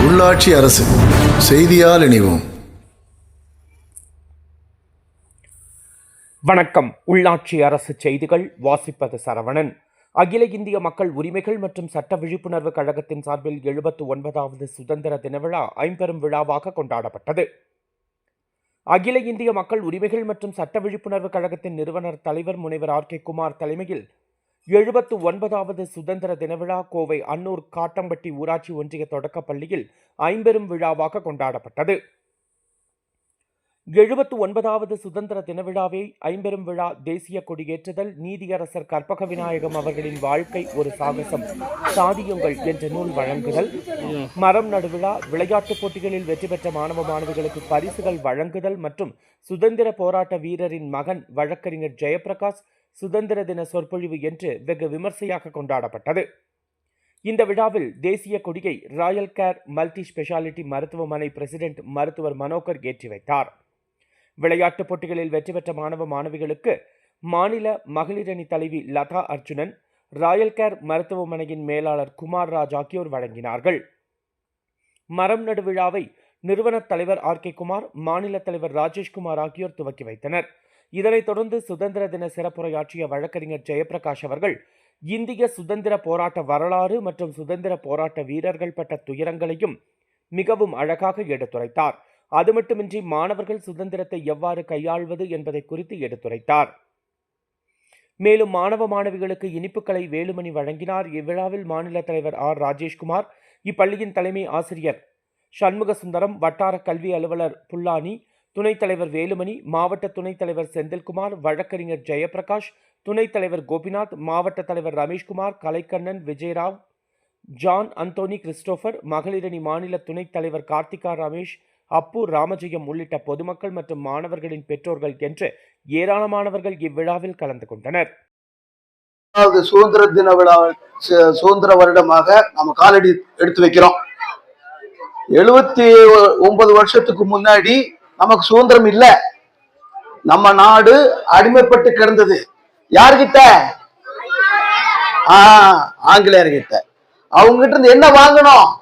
உள்ளாட்சி அரசு செய்தியால் இணைவோம். வணக்கம். உள்ளாட்சி அரசு செய்திகள் வாசிப்பது சரவணன். அகில இந்திய மக்கள் உரிமைகள் மற்றும் சட்ட விழிப்புணர்வு கழகத்தின் சார்பில் எழுபத்து ஒன்பதாவது சுதந்திர தின விழா ஐம்பெரும் விழாவாக கொண்டாடப்பட்டது. அகில இந்திய மக்கள் உரிமைகள் மற்றும் சட்ட விழிப்புணர்வு கழகத்தின் நிறுவனர் தலைவர் முனைவர் ஆர் கே குமார் தலைமையில் எழுபத்து ஒன்பதாவது சுதந்திர தின விழா கோவை அன்னூர் காட்டம்பட்டி ஊராட்சி ஒன்றிய தொடக்கப்பள்ளியில் ஐம்பெரும் விழாவாக கொண்டாடப்பட்டது. எழுபத்து ஒன்பதாவது சுதந்திர தின விழாவை ஐம்பெரும் விழா தேசிய கொடியேற்றுதல் நீதியரசர் கற்பக விநாயகம் அவர்களின் வாழ்க்கை ஒரு சாகசம் சாதியுங்கள் என்ற நூல் வழங்குதல் மரம் நடுவிழா விளையாட்டுப் போட்டிகளில் வெற்றி பெற்ற மாணவ மாணவிகளுக்கு பரிசுகள் வழங்குதல் மற்றும் சுதந்திர போராட்ட வீரரின் மகன் வழக்கறிஞர் ஜெயபிரகாஷ் சுதந்திர தின சொற்பொழிவு என்று வெகு விமர்சையாக கொண்டாடப்பட்டது. இந்த விழாவில் தேசிய கொடியை ராயல் கேர் மல்டி ஸ்பெஷாலிட்டி மருத்துவமனை பிரசிடென்ட் மருத்துவர் மனோகர் ஏற்றி வைத்தார். விளையாட்டுப் போட்டிகளில் வெற்றி பெற்ற மாணவ மாணவிகளுக்கு மாநில மகளிர் அணி தலைவி லதா அர்ஜுனன் ராயல் கேர் மருத்துவமனையின் மேலாளர் குமார் ராஜ் ஆகியோர் வழங்கினார்கள். மரம் நடு விழாவை நிறுவனத் தலைவர் ஆர் கே குமார் மாநில தலைவர் ராஜேஷ்குமார் ஆகியோர் துவக்கி வைத்தனர். இதனைத் தொடர்ந்து சுதந்திர தின சிறப்புரையாற்றிய வழக்கறிஞர் ஜெயபிரகாஷ் அவர்கள் இந்திய சுதந்திர போராட்ட வரலாறு மற்றும் சுதந்திர போராட்ட வீரர்கள் பட்ட துயரங்களையும் மிகவும் அழகாக எடுத்துரைத்தார். அது மட்டுமின்றி மாணவர்கள் சுதந்திரத்தை எவ்வாறு கையாள்வது என்பதை குறித்து எடுத்துரைத்தார். மேலும் மாணவ மாணவிகளுக்கு இனிப்புகளை வேலுமணி வழங்கினார். இவ்விழாவில் மாநில தலைவர் ஆர். ராஜேஷ்குமார் இப்பள்ளியின் தலைமை ஆசிரியர் சண்முக சுந்தரம் வட்டார கல்வி அலுவலர் புல்லானி துணைத் தலைவர் வேலுமணி மாவட்ட துணைத் தலைவர் செந்தில்குமார் வழக்கறிஞர் ஜெயபிரகாஷ் துணைத் தலைவர் கோபிநாத் மாவட்ட தலைவர் ரமேஷ்குமார் கலைக்கண்ணன் விஜயராவ் ஜான் அந்தோனி கிறிஸ்டோபர் மகளிரணி மாநில துணைத் தலைவர் கார்த்திகா ரமேஷ் அப்பு ராமஜெயம் உள்ளிட்ட பொதுமக்கள் மற்றும் மாணவர்களின் பெற்றோர்கள் என்று ஏராளமானவர்கள் இவ்விழாவில் கலந்து கொண்டனர். அதாவது சுதந்திர தின விழா சு- சுதந்திர வருடமாக நம்ம காலடி எடுத்து வைக்கிறோம். எழுபத்தி ஒன்பது வருஷத்துக்கு முன்னாடி நமக்கு சுதந்திரம் இல்ல. நம்ம நாடு அடிமைப்பட்டு கிடந்தது. யார்கிட்ட? ஆஹ் ஆங்கிலேயர்கிட்ட. அவங்க கிட்ட இருந்து என்ன வாங்கணும்?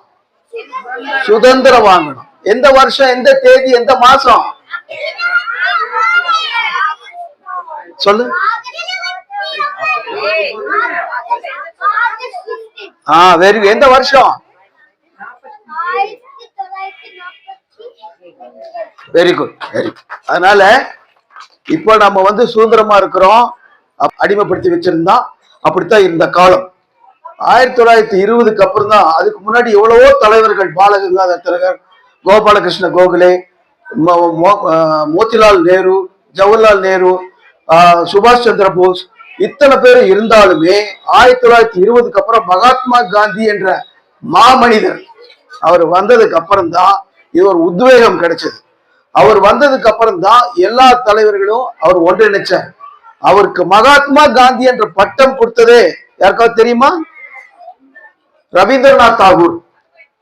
சுதந்திரம் வாங்கணும். எந்த வருஷம் எந்த தேதி எந்த மாசம்? சொல்லு. ஆஹ் வெரி எந்த வருஷம்? வெரி குட் வெரி குட் அதனால இப்போ நம்ம வந்து சுதந்திரமா இருக்கிறோம். அடிமைப்படுத்தி வச்சிருந்தோம் அப்படித்தான் இருந்த காலம். ஆயிரத்தி தொள்ளாயிரத்தி இருபதுக்கு அப்புறம் தான் அதுக்கு முன்னாடி எவ்வளவோ தலைவர்கள் பாலகங்காதர் திலகர் கோபாலகிருஷ்ண கோகலே மோதிலால் நேரு ஜவஹர்லால் நேரு சுபாஷ் சந்திர போஸ் இத்தனை பேர் இருந்தாலுமே ஆயிரத்தி தொள்ளாயிரத்தி இருபதுக்கு அப்புறம் மகாத்மா காந்தி என்ற மாமனிதர் அவர் வந்ததுக்கு அப்புறம் தான் இது ஒரு உத்வேகம் கிடைச்சது. அவர் வந்ததுக்கு அப்புறம் தான் எல்லா தலைவர்களும் அவர் ஒன்றிணைச்சார். அவருக்கு மகாத்மா காந்தி என்ற பட்டம் கொடுத்ததே யாருக்காவது தெரியுமா? ரவீந்திரநாத் தாகூர்.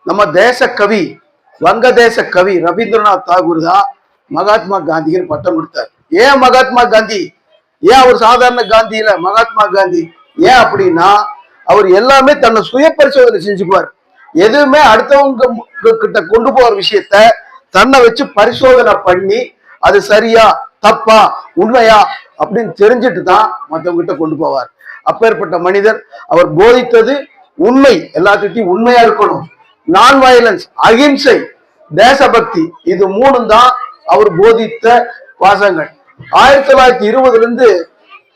நம்ம தேச கவி வங்கதேச கவி ரவீந்திரநாத் தாகூர் தான் மகாத்மா காந்தியின் பட்டம் கொடுத்தார். ஏன் மகாத்மா காந்தி? ஏன் அவர் சாதாரண காந்தி இல்ல மகாத்மா காந்தி? ஏன் அப்படின்னா அவர் எல்லாமே தன்னை சுய பரிசோதனை செஞ்சுக்குவார். எதுவுமே அடுத்தவங்க கிட்ட கொண்டு போற விஷயத்த தன்னை வச்சு பரிசோதனை பண்ணி அது சரியா தப்பா உண்மையா அப்படின்னு தெரிஞ்சுட்டு தான் மற்றவங்க கிட்ட கொண்டு போவார். அப்பேற்பட்ட மனிதர் அவர் போதித்தது உண்மை எல்லாத்துக்கிட்டையும் உண்மையா இருக்கணும். நான் வயலன்ஸ் அகிம்சை தேசபக்தி இது மூணும் தான் அவர் போதித்த வாசகங்கள் ஆயிரத்தி தொள்ளாயிரத்தி இருபதுல இருந்து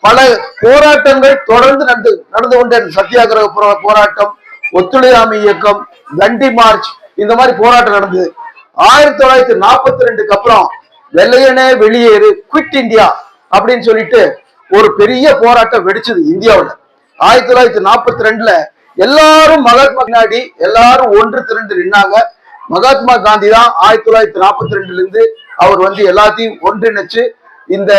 பல போராட்டங்கள் தொடர்ந்து நடந்து நடந்து கொண்டே சத்தியாகிரக போராட்டம் ஒத்துழையாமை இயக்கம் தண்டி மார்ச் இந்த மாதிரி போராட்டம் நடந்தது. ஆயிரத்தி தொள்ளாயிரத்தி நாற்பத்தி ரெண்டுக்கு அப்புறம் வெள்ளையனே வெளியேறு குவிட் இந்தியா அப்படின்னு சொல்லிட்டு ஒரு பெரிய போராட்டம் வெடிச்சது இந்தியாவில். ஆயிரத்தி தொள்ளாயிரத்தி நாற்பத்தி ரெண்டுல எல்லாரும் மகாத்மா காந்தி எல்லாரும் ஒன்று திரண்டு நின்னாங்க. மகாத்மா காந்தி தான் ஆயிரத்தி தொள்ளாயிரத்தி நாற்பத்தி ரெண்டுல இருந்து அவர் வந்து எல்லாத்தையும் ஒன்றிணைச்சு இந்த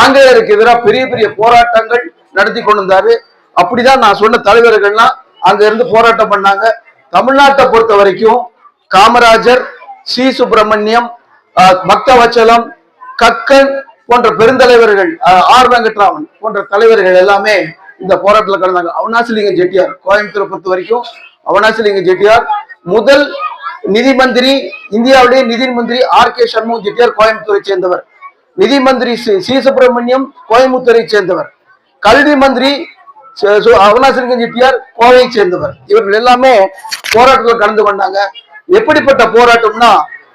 ஆங்கிலேயருக்கு எதிராக பெரிய பெரிய போராட்டங்கள் நடத்தி கொண்டு வந்தாரு அப்படிதான் நான் சொன்ன தலைவர்கள்லாம் அங்க இருந்து போராட்டம் பண்ணாங்க. தமிழ்நாட்டை பொறுத்த வரைக்கும் காமராஜர் சி சுப்பிரமணியம் ஆஹ், பக்தவச்சலம் கக்கன் போன்ற பெருந்தலைவர்கள் ஆர் வெங்கட்ராமன் போன்ற தலைவர்கள் எல்லாமே இந்த போராட்டத்தில் கலந்தாங்க. அவனாசிலிங்கம் ஜெட்டியார் கோயம்புத்தூரை பொறுத்த வரைக்கும் அவனாசிலிங்கம் ஜெட்டியார் முதல் நிதி மந்திரி இந்தியாவுடைய நிதி மந்திரி ஆர் கே சண்முகம் ஜெட்டியார் கோயம்புத்தூரை சேர்ந்தவர். நிதி மந்திரி சி சுப்பிரமணியம் கோயம்புத்தூரை சேர்ந்தவர். கல்வி மந்திரி சு- சு- கோவையை சேர்ந்தவர். இவர்கள் எல்லாமே போராட்டத்தில் கலந்து கொண்டாங்க. எப்படிப்பட்ட போராட்டம்னா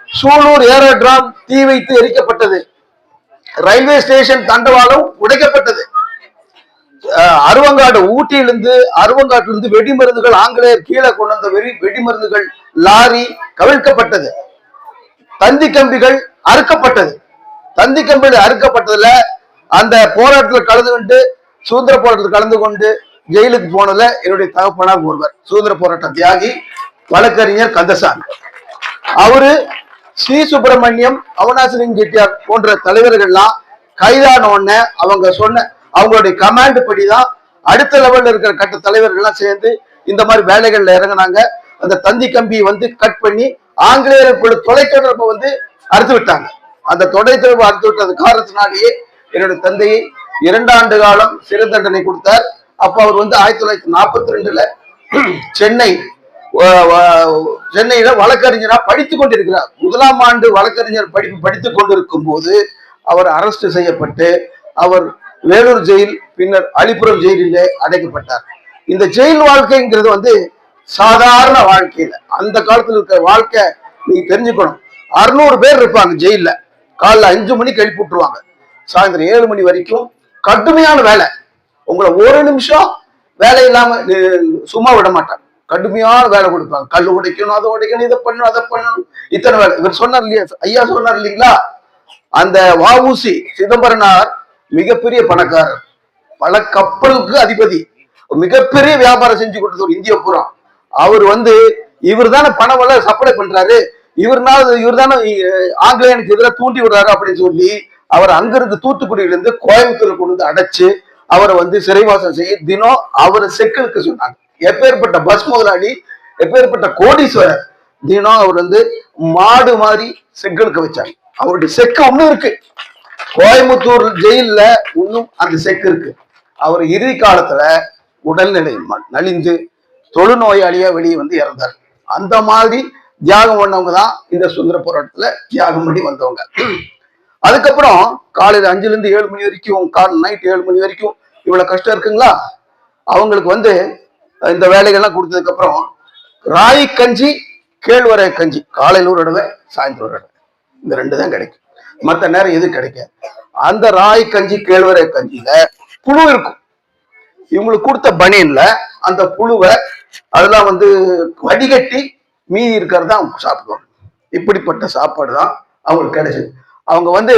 சூலூர் ஏரோட்ராம் தீ வைத்து எரிக்கப்பட்டது. ரயில்வே ஸ்டேஷன் தண்டவாளம் உடைக்கப்பட்டது. அருவங்காடு ஊட்டியிலிருந்து அருவங்காட்டிலிருந்து வெடிமருந்துகள் ஆங்கிலேயர் கீழே கொண்டு வந்த வெடி வெடிமருந்துகள் லாரி கவிழ்க்கப்பட்டது. தந்தி கம்பிகள் அறுக்கப்பட்டது. தந்தி கம்பிகள் அறுக்கப்பட்டதுல அந்த போராட்டத்தில் கலந்து கொண்டு சுதந்திர போராட்டத்தில் கலந்து கொண்டு ஜெயிலுக்கு போனதுல என்னுடைய தகப்பனார் ஒருவர். சுதந்திர போராட்ட தியாகி வழக்கறிஞர் கந்தசாமி. அவரு ஸ்ரீ சுப்பிரமணியம் அவனாசிலிங்க செட்டியார் போன்ற தலைவர்கள்லாம் கைதான உடனே அவங்க சொன்ன அவங்களுடைய கமாண்ட் படிதான் அடுத்த லெவல்ல இருக்கிற கட்ட தலைவர்கள்லாம் சேர்ந்து இந்த மாதிரி வேலைகள்ல இறங்குனாங்க. அந்த தந்தி கம்பியை வந்து கட் பண்ணி ஆங்கிலேயருக்குள்ள தொலைத்தொடர்பை வந்து அறுத்து விட்டாங்க. அந்த தொலைத்தொடர்பு அறுத்து விட்டது காரணத்தினாலேயே என்னுடைய தந்தையை இரண்டு ஆண்டு காலம் சிறை தண்டனை கொடுத்தார். அப்ப அவர் வந்து ஆயிரத்தி தொள்ளாயிரத்தி நாற்பத்தி ரெண்டுல சென்னை சென்னையில வழக்கறிஞரா படித்துக் கொண்டிருக்கிறார். முதலாம் ஆண்டு வழக்கறிஞர் படிப்பு படித்துக் கொண்டிருக்கும் போது அவர் அரஸ்ட் செய்யப்பட்டு அவர் வேலூர் ஜெயில் பின்னர் அலிபுரம் ஜெயிலிலே அடைக்கப்பட்டார். இந்த ஜெயில் வாழ்க்கைங்கிறது வந்து சாதாரண வாழ்க்கையில. அந்த காலத்தில் இருக்கிற வாழ்க்கை நீங்க தெரிஞ்சுக்கணும். அறுநூறு பேர் இருப்பாங்க ஜெயில காலைல அஞ்சு மணிக்கு எழுப்பி விட்டுருவாங்க. சாயந்தரம் ஏழு மணி வரைக்கும் கடுமையான வேலை. உங்களை ஒரு நிமிஷம் வேலை இல்லாம சும்மா விட மாட்டாங்க. கடுமையான வேலை கொடுப்பாங்க. கல் உடைக்கணும் அதை உடைக்கணும் இதை பண்ணணும் அதை பண்ணணும். இத்தனை வேலை. இவர் சொன்னார் இல்லையா? ஐயா சொன்னார் இல்லைங்களா? அந்த வஉசி சிதம்பரனார் மிகப்பெரிய பணக்காரர். பல கப்பலுக்கு அதிபதி. மிகப்பெரிய வியாபாரம் செஞ்சு கொடுத்தவர் இந்திய புறம் அவர் வந்து இவர் தானே பணம் எல்லாம் சப்ளை பண்றாரு. இவர்னால இவர் தானே ஆங்கிலேயனுக்கு எதிராக தூண்டி விடுறாரு அப்படின்னு சொல்லி அவர் அங்கிருந்து தூத்துக்குடியிலிருந்து கோயம்புத்தூர் கொண்டு வந்து அடைச்சு அவரை வந்து சிறைவாசம் செய்ய தினம் அவரை செக்கலுக்கு சொன்னாங்க. எப்பேற்பட்ட பஸ் முதலாளி எப்பேற்பட்ட கோடீஸ்வரர் தினம் அவர் வந்து மாடு மாதிரி செக்கிலுக்கு வச்சாங்க அவருடைய செக்கு ஒண்ணும் இருக்கு. கோயம்புத்தூர் ஜெயில்ல இன்னும் அந்த செக்கு இருக்கு. அவர் இறுதி காலத்துல உடல்நிலை ம- நலிந்து தொழுநோயாளியா வெளியே வந்து இறந்தார். அந்த மாதிரி தியாகம் பண்ணவங்க தான் இந்த சுதந்திர போராட்டத்துல தியாகம் பண்ணி வந்தவங்க. அதுக்கப்புறம் காலையில அஞ்சுல இருந்து ஏழு மணி வரைக்கும் கால் நைட் ஏழு மணி வரைக்கும் இவ்வளவு கஷ்டம் இருக்குங்களா? அவங்களுக்கு வந்து இந்த வேலைகள்லாம் கொடுத்ததுக்கு அப்புறம் ராய் கஞ்சி கேழ்வரை கஞ்சி. காலையில் ஒரு தடவை சாயந்தரம் ஒரு இடவை இந்த ரெண்டு தான் கிடைக்கும். மற்ற நேரம் எதுவும் கிடைக்காது. அந்த ராய் கஞ்சி கேழ்வரை கஞ்சியில புழு இருக்கும். இவங்களுக்கு கொடுத்த பனியன்ல அந்த புழுவை அதெல்லாம் வந்து வடிகட்டி மீதி இருக்கிறதா அவங்க சாப்பிடுவாங்க. இப்படிப்பட்ட சாப்பாடு தான் அவங்களுக்கு கிடைச்சது. அவங்க வந்து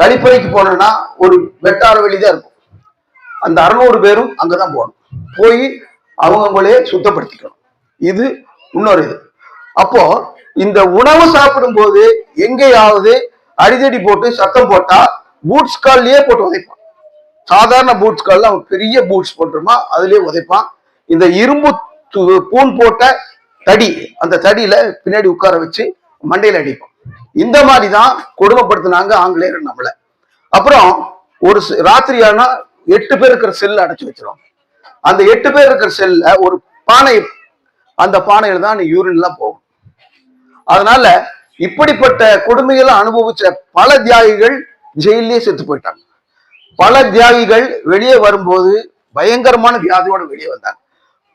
கழிப்பறைக்கு போனோம்னா ஒரு வெட்டார வெளி தான் இருக்கும். அந்த அறுநூறு பேரும் அங்கதான் போகணும். போய் அவங்களே சுத்தப்படுத்திக்கணும். இது இன்னொரு இது. அப்போ இந்த உணவு சாப்பிடும்போது எங்கேயாவது அடிதடி போட்டு சத்தம் போட்டா பூட்ஸ் கால்லயே போட்டு உதைப்பான். சாதாரண பூட்ஸ் கால்ல அவன் பெரிய பூட்ஸ் போட்டுருமா அதுலயே உதைப்பான். இந்த இரும்பு பூன் போட்ட தடி அந்த தடியில பின்னாடி உட்கார வச்சு மண்டையில அடிப்பான். இந்த மாதிரி தான் கொடுமைப்படுத்தினாங்க ஆங்கிலேயர் நம்மள. அப்புறம் ஒரு ராத்திரியானா ராத்திரி எட்டு பேர் இருக்கிற செல் அடைச்சு வச்சிருவாங்க. அந்த எட்டு பேர் இருக்கிற செல்ல ஒரு பானை அந்த பானையில தான் யூரின்லாம் எல்லாம் போகும். அதனால இப்படிப்பட்ட கொடுமைகளை அனுபவிச்ச பல தியாகிகள் ஜெயிலே செத்து போயிட்டாங்க. பல தியாகிகள் வெளியே வரும்போது பயங்கரமான வியாதியோட வெளியே வந்தாங்க.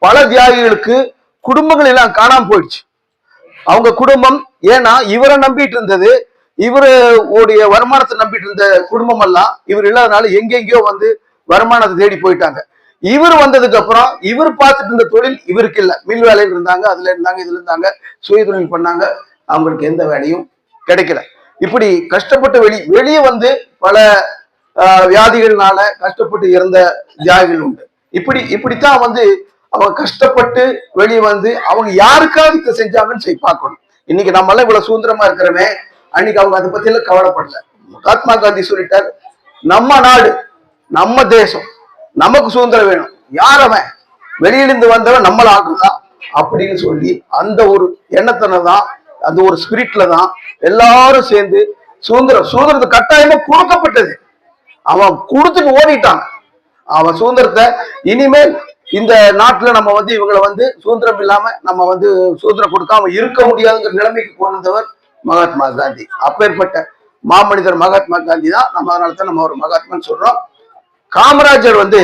பல தியாகிகளுக்கு குடும்பங்கள் எல்லாம் காணாம போயிடுச்சு. அவங்க குடும்பம் ஏன்னா இவரை நம்பிட்டு இருந்தது இவரு உடைய வருமானத்தை நம்பிட்டு இருந்த குடும்பம் எல்லாம் இவர் இல்லாதனால எங்கெங்கயோ வந்து வருமானத்தை தேடி போயிட்டாங்க. இவர் வந்ததுக்கு அப்புறம் இவர் பார்த்துட்டு இருந்த தொழில் இவருக்கு இல்ல. மில் வேலையில் இருந்தாங்க அதுல இருந்தாங்க இதுல இருந்தாங்க சுய தொழில் பண்ணாங்க. அவங்களுக்கு எந்த வேலையும் கிடைக்கல. இப்படி கஷ்டப்பட்டு வெளி வெளியே வந்து பல ஆஹ், வியாதிகள்னால கஷ்டப்பட்டு இறந்த தியாகிகள் உண்டு. இப்படி இப்படித்தான் வந்து அவங்க கஷ்டப்பட்டு வெளியே வந்து அவங்க யாருக்காவது இதை செஞ்சாங்கன்னு சொல்லி பார்க்கணும். இன்னைக்கு நம்ம எல்லாம் இவ்வளவு சுதந்திரமா இருக்கிறோமே அன்னைக்கு அவங்க அதை பத்தி எல்லாம் கவலைப்படல. மகாத்மா காந்தி சொல்லிட்டார் நம்ம நாடு நம்ம தேசம் நமக்கு சுதந்திரம் வேணும். யார் அவன்? வெளியிலிருந்து வந்தவன் நம்மளை ஆக்குதா அப்படின்னு சொல்லி அந்த ஒரு எண்ணத்தின தான் அந்த ஒரு ஸ்பிரிட்ல தான் எல்லாரும் சேர்ந்து சுதந்திரம் சுதந்திரத்தை கட்டாயமா கொடுக்கப்பட்டது. அவன் கொடுத்துட்டு ஓடிட்டான். அவன் சுதந்திரத்தை இனிமேல் இந்த நாட்டுல நம்ம வந்து இவங்களை வந்து சுதந்திரம் இல்லாம நம்ம வந்து சுதந்திரம் கொடுக்காம இருக்க முடியாதுங்கிற நிலைமைக்கு கொண்டு வந்தவர் மகாத்மா காந்தி. அப்பேற்பட்ட மாமனிதர் மகாத்மா காந்தி தான். நம்ம அதனால தான் நம்ம ஒரு மகாத்மான்னு சொல்றோம். காமராஜர் வந்து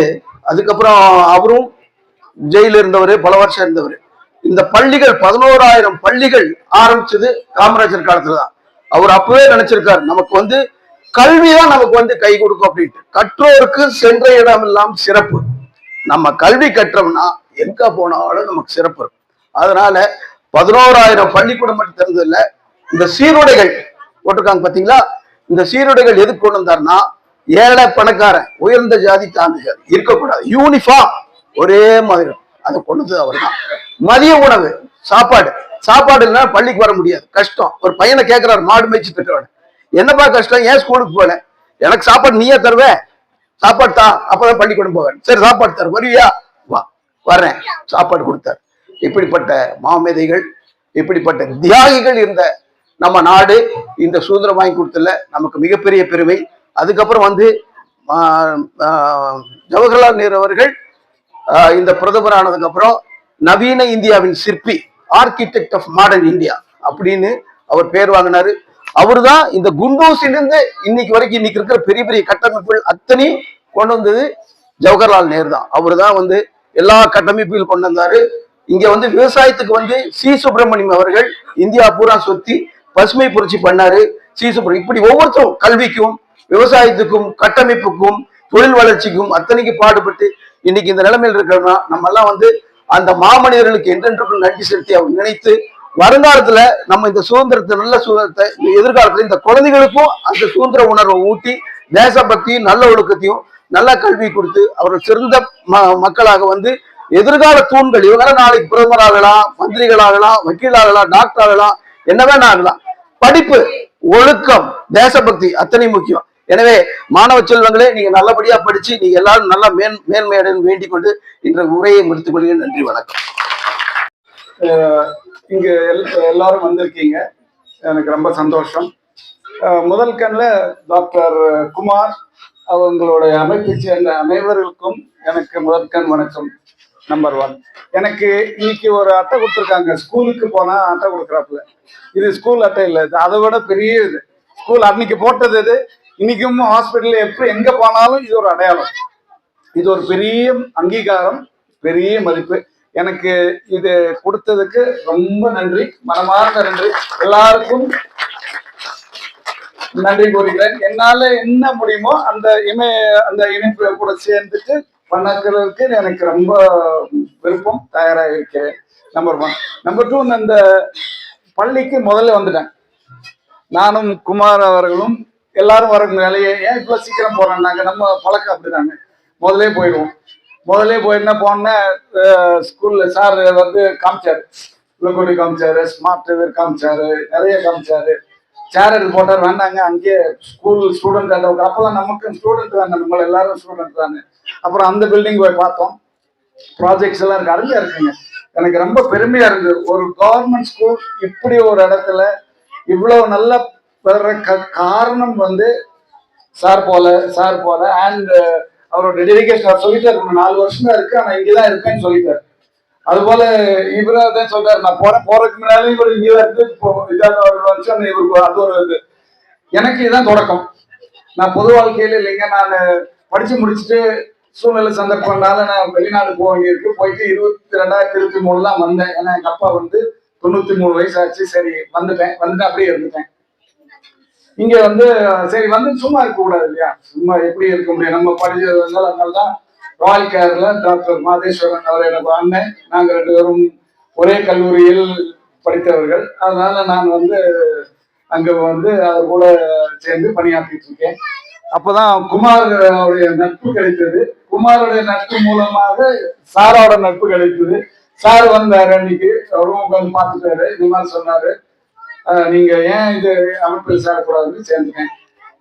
அதுக்கப்புறம் அவரும் ஜெயில இருந்தவர் பல வருஷம் இருந்தவர். இந்த பள்ளிகள் பதினோராயிரம் பள்ளிகள் ஆரம்பிச்சது காமராஜர் காலத்துல தான் அவர் அப்பவே நினைச்சிருக்காரு நமக்கு வந்து கல்வி தான் நமக்கு வந்து கை கொடுக்கும் அப்படின்ட்டு. கற்றோருக்கு சென்ற இடம் எல்லாம் சிறப்பு. நம்ம கல்வி கற்றோம்னா எங்க போனாலும் நமக்கு சிறப்பு இருக்கும். அதனால பதினோராயிரம் பள்ளிக்கூடம் மட்டும் திறந்ததில்ல இந்த சீருடைகள் போட்டிருக்காங்க பாத்தீங்களா? இந்த சீருடைகள் எதுக்கு கொண்டு வந்தாருன்னா ஏழை பணக்காரன் உயர்ந்த ஜாதி தாழ்ந்த ஜாதி இருக்கக்கூடாது. யூனிஃபார்ம் ஒரே மாதிரி. அதை கொண்டது அவர் தான் மதிய உணவு சாப்பாடு. சாப்பாடு இல்லைன்னா பள்ளிக்கு வர முடியாது. கஷ்டம். ஒரு பையனை கேட்கிறாரு மாடு மேய்ச்சி பெற்றவன். என்னப்பா கஷ்டம்? ஏன் ஸ்கூலுக்கு போல எனக்கு சாப்பாடு நீயே தருவே? சாப்பாடு தா. அப்பதான் பள்ளிக்கூடம் போவேன். சரி சாப்பாடு தரு. வருவியா? வா. வர்றேன். சாப்பாடு கொடுத்தார். இப்படிப்பட்ட மாமேதைகள் இப்படிப்பட்ட தியாகிகள் இருந்த நம்ம நாடு இந்த சுதந்திரம் வாங்கி கொடுத்தல நமக்கு மிகப்பெரிய பெருமை. அதுக்கப்புறம் வந்து ஜவஹர்லால் நேரு அவர்கள் இந்த பிரதமர் ஆனதுக்கப்புறம் நவீன இந்தியாவின் சிற்பி ஆர்கிடெக்ட் ஆஃப் மாடர்ன் இந்தியா அப்படின்னு அவர் பேர் வாங்கினாரு. அவர்தான் இந்த குண்டூசிலிருந்து இன்னைக்கு வரைக்கும் இன்னைக்கு இருக்கிற பெரிய பெரிய கட்டமைப்புகள் அத்தனையும் கொண்டு வந்தது ஜவஹர்லால் நேரு தான். அவர் தான் வந்து எல்லா கட்டமைப்புகள் கொண்டு வந்தாரு. இங்க வந்து விவசாயத்துக்கு வந்து சி. சுப்பிரமணியம் அவர்கள் இந்தியா பூரா சுத்தி பசுமை புரட்சி பண்ணாரு. சி. சுப்பிரமணியம் இப்படி ஒவ்வொருத்தரும் கல்விக்கும் விவசாயத்துக்கும் கட்டமைப்புக்கும் தொழில் வளர்ச்சிக்கும் அத்தனைக்கு பாடுபட்டு இன்னைக்கு இந்த நிலைமையில் இருக்கிறோம்னா நம்ம எல்லாம் வந்து அந்த மாமனிதர்களுக்கு என்றென்றுக்கும் நன்றி செலுத்தி அவர் நினைத்து வருங்காலத்துல நம்ம இந்த சுதந்திரத்தை நல்ல சுதந்திரத்தை இந்த எதிர்காலத்துல இந்த குழந்தைகளுக்கும் அந்த சுதந்திர உணர்வை ஊட்டி தேசபக்தியும் நல்ல ஒழுக்கத்தையும் நல்ல கல்வி கொடுத்து அவர் சிறந்த ம- மக்களாக வந்து எதிர்கால தூண்கள் இவங்க நாளைக்கு பிரதமர் ஆகலாம் மந்திரிகள் ஆகலாம் வக்கீல் ஆகலாம் டாக்டர் ஆகலாம் என்ன வேணா ஆகலாம். படிப்பு ஒழுக்கம் தேசபக்தி அத்தனை முக்கியம். எனவே மாணவ செல்வங்களே நீங்க நல்லபடியா படிச்சு நீங்க எல்லாரும் நல்லா மேன் மேன்மையடன் வேண்டிக் கொண்டு இன்ற உரையை முடித்துக் கொள்கிறேன். நன்றி வணக்கம். இங்க எல்லாரும் வந்திருக்கீங்க. எனக்கு ரொம்ப சந்தோஷம். முதல் கண்ணில் டாக்டர் குமார் அவங்களுடைய அமைப்பை சேர்ந்த அனைவருக்கும் எனக்கு முதற்கண் வணக்கம் நம்பர் ஒன். எனக்கு இன்னைக்கு ஒரு அட்டை கொடுத்துருக்காங்க. ஸ்கூலுக்கு போனா அட்டை கொடுக்குறாப்புல. இது ஸ்கூல் அட்டை இல்லை அதை விட பெரிய இது. ஸ்கூல் அன்னைக்கு போட்டது இது இன்னைக்கும் ஹாஸ்பிட்டல் எப்படி எங்க போனாலும் இது ஒரு அடையாளம். இது ஒரு பெரிய அங்கீகாரம் பெரிய மதிப்பு. எனக்கு இது கொடுத்ததுக்கு ரொம்ப நன்றி. மனமார்ந்த நன்றி. எல்லாருக்கும் நன்றி கூறுகிறேன். என்னால என்ன முடியுமோ அந்த இமை அந்த இணைப்பு கூட சேர்ந்துட்டு பண்ணக்கிறதுக்கு எனக்கு ரொம்ப விருப்பம். தயாராக இருக்கிறேன். நம்பர் ஒன் நம்பர் டூ அந்த பள்ளிக்கு முதல்ல வந்துட்டேன். நானும் குமார் அவர்களும் எல்லாரும் வர வேலையை ஏன் இவ்வளவு சீக்கிரம் போறோம்னாங்க நம்ம பழக்கம் அப்படிதாங்க முதல்லே போயிடுவோம். போய் போயிருந்தா போன ஸ்கூல்ல சார் வந்து காமிச்சாரு. லுக்கோடி காமிச்சாரு ஸ்மார்ட் டிவர் காமிச்சாரு நிறைய காமிச்சாரு. சேர் எடுத்து போட்டார் வேண்டாங்க அங்கேயே ஸ்கூல் ஸ்டூடெண்ட் அந்த அப்பதான் நமக்கு ஸ்டூடெண்ட் தானே நம்ம எல்லாரும் ஸ்டூடெண்ட் தானே. அப்புறம் அந்த பில்டிங் போய் பார்த்தோம். ப்ராஜெக்ட்ஸ் எல்லாம் இருக்கு அருமையா இருக்குங்க. எனக்கு ரொம்ப பெருமையா இருக்கு ஒரு கவர்மெண்ட் ஸ்கூல் இப்படி ஒரு இடத்துல இவ்வளவு நல்ல வர்ற க- காரணம் வந்து சார் போல சார் போல. அண்ட் uh, அவரோட டெடிகேஷன் சொல்லிட்டாரு "இன்னும் நாலு வருஷம் தான் இருக்கு ஆனா இங்கதான் இருக்கேன்னு சொல்லிட்டாரு. அது போல இவரா தான் சொல்றாரு நான் போறேன் போறதுக்கு முன்னாலே இவர் இங்கதான் இருந்து இப்போ இதாக இவருக்கு அது ஒரு இது. எனக்கு இதுதான் தொடக்கம். நான் பொது வாழ்க்கையில இல்லைங்க நான் படிச்சு முடிச்சுட்டு சூழ்நிலை சந்தர்ப்பம்னால நான் வெளிநாடு போக வேண்டியிருக்கு. போயிட்டு இருபத்தி ரெண்டாயிரத்தி இருபத்தி மூணு தான் வந்தேன். ஏன்னா எங்க அப்பா வந்து தொண்ணூத்தி மூணு வயசு ஆச்சு. சரி வந்துட்டேன். வந்துட்டு அப்படியே இருந்துட்டேன். இங்க வந்து சரி வந்து சும்மா இருக்க கூடாது இல்லையா? சும்மா எப்படி இருக்க முடியும்? நம்ம படிச்சது வந்து தான் ராயல் கேர்ல டாக்டர் மாதேஸ்வரன் அவர் எனக்கு அண்ணன். நாங்க ரெண்டு பேரும் ஒரே கல்லூரியில் படித்தவர்கள். அதனால நான் வந்து அங்க வந்து அது கூட சேர்ந்து பணியாற்றிட்டு இருக்கேன். அப்பதான் குமார் அவருடைய நட்பு கிடைத்தது. குமாரோட நட்பு மூலமாக சாரோட நட்பு கிடைத்தது. சார் வந்தாரு அன்னைக்கு அவரும் உட்காந்து பார்த்துட்டாரு. இந்த மாதிரி சொன்னாரு. நீங்க ஏன் இது அமைப்பில் சேரக்கூடாதுன்னு சேர்ந்துட்டேன்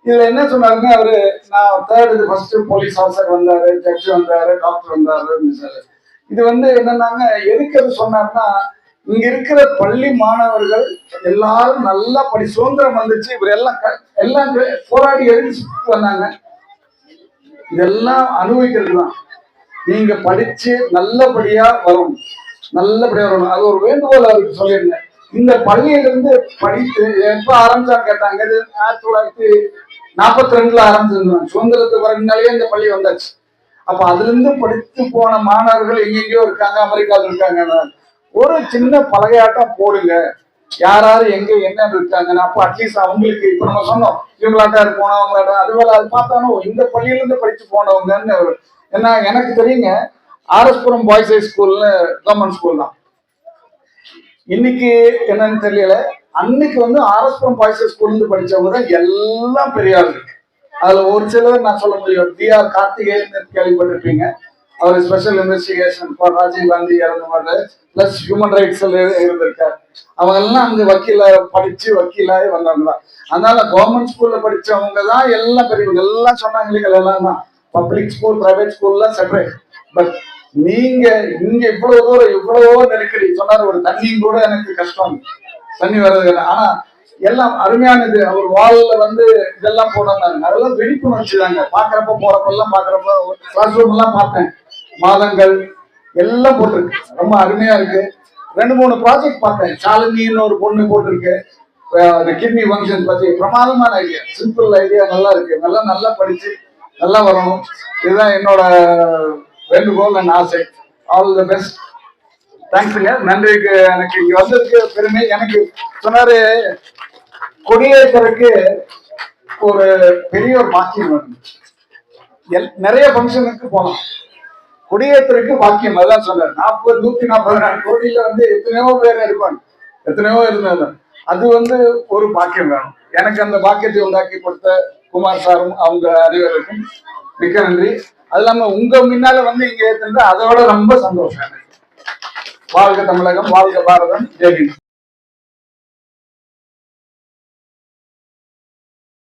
இதுல என்ன சொன்னாருன்னா அவரு நான் தேர்ட் ஃபர்ஸ்ட் போலீஸ் ஆஃபீஸர் வந்தாரு ஜட்ஜ் வந்தாரு டாக்டர் வந்தாரு சொன்னாரு இது வந்து என்னன்னாங்க எதுக்கு அது சொன்னார்னா இங்க இருக்கிற பள்ளி மாணவர்கள் எல்லாரும் நல்லா படி சுதந்திரம் வந்துச்சு இவர் எல்லாம் க- எல்லாம் போராடி எழுதி வந்தாங்க. இதெல்லாம் அனுபவிக்கிறது தான். நீங்க படிச்சு நல்லபடியா வரும் நல்லபடியா வரணும். அது ஒரு வேண்டுகோள் அவருக்கு சொல்லியிருந்தேன். இந்த பள்ளியிலிருந்து படித்து எப்ப ஆரம்பிச்சா கேட்டாங்க. இது ஆயிரத்தி தொள்ளாயிரத்தி நாற்பத்தி ரெண்டுல ஆரம்பிச்சிருந்தாங்க சுதந்திரத்துக்கு பிறகுனாலே இந்த பள்ளி வந்தாச்சு. அப்ப அதுல இருந்து படித்து போன மாணவர்கள் எங்கெங்கயோ இருக்காங்க அமெரிக்காவில் இருக்காங்க. ஒரு சின்ன பலகையாட்டம் போடுங்க. யார் யார் எங்க என்ன இருக்காங்கன்னு. அப்போ அட்லீஸ்ட் அவங்களுக்கு இப்ப நம்ம சொன்னோம் இவங்களாட்டா இருக்கணும் அவங்களாட்ட அது பார்த்தாலும் இந்த பள்ளியில இருந்து படிச்சு போனவங்கன்னு ஏன்னா எனக்கு தெரியுங்க ஆர்எஸ்புரம் பாய்ஸ் ஹை ஸ்கூல்னு கவர்மெண்ட் ஸ்கூல் தான். இன்னைக்கு என்னன்னு தெரியல. அன்னைக்கு வந்து ஆர்எஸ்புரம் பாய்ஸ் ஸ்கூல்ல இருந்து படிச்சவங்க தான் எல்லாம் பெரிய ஆள் இருக்கு. அதுல ஒரு சிலர் நான் சொல்ல முடியும். டி ஆர் கார்த்திகேயன் கேள்விப்பட்டிருப்பீங்க. அவர் special investigation for Rajiv Gandhi மாதிரி பிளஸ் ஹியூமன் ரைட்ஸ்ல இருந்திருக்காரு. அவங்க எல்லாம் அங்க வக்கீல படிச்சு வக்கீலாகி வந்தவங்க தான். அதனால கவர்மெண்ட் ஸ்கூல்ல படிச்சவங்க தான் எல்லாம் பெரியவங்க. எல்லாம் சொன்னாங்க எல்லாம் தான் பப்ளிக் ஸ்கூல் பிரைவேட் ஸ்கூல்லாம் செப்பரேட் பட் நீங்க இங்க இவ்வளவு தூரம் எவ்வளவோ நெருக்கடி. சொன்னார் ஒரு தண்ணியும் கூட எனக்கு கஷ்டம். தண்ணி வர்றது இல்லை. ஆனா எல்லாம் அருமையானது. அவர் வால்ல வந்து இதெல்லாம் போடாங்க அதெல்லாம் விழிப்புணர்ச்சி தாங்க பாக்குறப்ப போறப்பெல்லாம் பாக்குறப்ப கிளாஸ் ரூம் எல்லாம் பார்த்தேன். மாதங்கள் எல்லாம் போட்டிருக்கு. ரொம்ப அருமையா இருக்கு. ரெண்டு மூணு ப்ராஜெக்ட் பார்த்தேன். சாலினின்னு ஒரு பொண்ணு போட்டிருக்கு. அந்த கிட்னி ஃபங்க்ஷன் பத்தி. பிரமாதமான ஐடியா சிம்பிள் ஐடியா நல்லா இருக்கு. நல்லா நல்லா படிச்சு நல்லா வரணும். இதுதான் என்னோட வேண்டுகோள் அண்ட் ஆசை ஆல் த பெஸ்ட் தேங்க்ஸுங்க நன்றிக்கு எனக்கு இங்க வந்ததுக்கு பெருமை. எனக்கு சொன்னாரு கொடியேற்றருக்கு ஒரு பெரிய ஒரு பாக்கியம் வேணும் எல் நிறைய ஃபங்க்ஷனுக்கு போகலாம் கொடியேற்றருக்கு பாக்கியம் அதான் சொன்னார். நாற்பது நூத்தி நாற்பது நாலு கோடியில வந்து எத்தனையோ பேர் இருப்பாங்க. எத்தனையோ இருந்தாங்க அது வந்து ஒரு பாக்கியம் வேணும். எனக்கு அந்த பாக்கியத்தை உண்டாக்கி கொடுத்த குமார் சாரும் அவங்க அனைவருக்கும் மிக்க நன்றி. அது இல்லாம உங்க முன்னால வந்து இங்க ஏத்துனது அதோட ரொம்ப சந்தோஷம். வாழ்க தமிழகம் வாழ்க பாரதம் ஜெய்ஹிந்த்